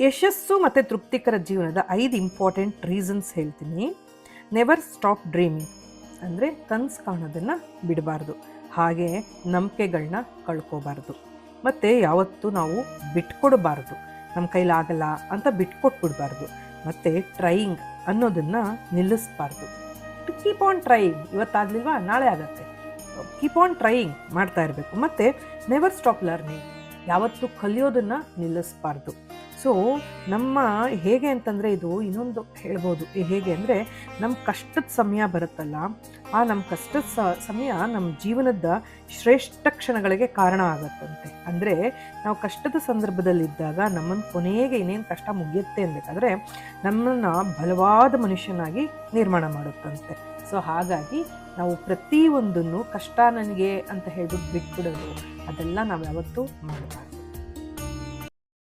ಯಶಸ್ಸು ಮತ್ತು ತೃಪ್ತಿಕರ ಜೀವನದ ಐದು ಇಂಪಾರ್ಟೆಂಟ್ ರೀಸನ್ಸ್ ಹೇಳ್ತೀನಿ. ನೆವರ್ ಸ್ಟಾಪ್ ಡ್ರೀಮಿಂಗ್ ಅಂದರೆ ಕನಸು ಕಾಣೋದನ್ನು ಬಿಡಬಾರ್ದು. ಹಾಗೆ ನಂಬಿಕೆಗಳನ್ನ ಕಳ್ಕೋಬಾರ್ದು. ಮತ್ತು ಯಾವತ್ತೂ ನಾವು ಬಿಟ್ಕೊಡಬಾರ್ದು. ನಮ್ಮ ಕೈಲಾಗಲ್ಲ ಅಂತ ಬಿಟ್ಕೊಟ್ಬಿಡ್ಬಾರ್ದು. ಮತ್ತು ಟ್ರೈಯಿಂಗ್ ಅನ್ನೋದನ್ನು ನಿಲ್ಲಿಸ್ಬಾರ್ದು. ಟು ಕೀಪ್ ಆನ್ ಟ್ರೈಯಿಂಗ್ ಇವತ್ತಾಗಲಿಲ್ವಾ? ನಾಳೆ ಆಗುತ್ತೆ. ಕೀಪ್ ಆನ್ ಟ್ರೈಯಿಂಗ್ ಮಾಡ್ತಾ ಇರಬೇಕು. ಮತ್ತು ನೆವರ್ ಸ್ಟಾಪ್ ಲರ್ನಿಂಗ್ ಯಾವತ್ತೂ ಕಲಿಯೋದನ್ನು ನಿಲ್ಲಿಸ್ಬಾರ್ದು. ಸೊ ನಮ್ಮ ಹೇಗೆ ಅಂತಂದರೆ ಇದು ಇನ್ನೊಂದು ಹೇಳ್ಬೋದು. ಹೇಗೆ ಅಂದರೆ ನಮ್ಮ ಕಷ್ಟದ ಸಮಯ ಬರುತ್ತಲ್ಲ, ಆ ನಮ್ಮ ಕಷ್ಟದ ಸಮಯ ನಮ್ಮ ಜೀವನದ ಶ್ರೇಷ್ಠ ಕ್ಷಣಗಳಿಗೆ ಕಾರಣ ಆಗುತ್ತಂತೆ. ಅಂದರೆ ನಾವು ಕಷ್ಟದ ಸಂದರ್ಭದಲ್ಲಿದ್ದಾಗ ನಮ್ಮನ್ನು ಕೊನೆಗೆ ಇನ್ನೇನು ಕಷ್ಟ ಮುಗಿಯುತ್ತೆ ಅನ್ಬೇಕಾದ್ರೆ ನಮ್ಮನ್ನು ಬಲವಾದ ಮನುಷ್ಯನಾಗಿ ನಿರ್ಮಾಣ ಮಾಡುತ್ತಂತೆ. ಸೊ ಹಾಗಾಗಿ ನಾವು ಪ್ರತಿಯೊಂದನ್ನು ಕಷ್ಟ ನನಗೆ ಅಂತ ಹೇಳ್ಬಿಟ್ಟು ಬಿಟ್ಬಿಡೋದು ಅದೆಲ್ಲ ನಾವು ಯಾವತ್ತೂ ಮಾಡಬಾರ್ದು.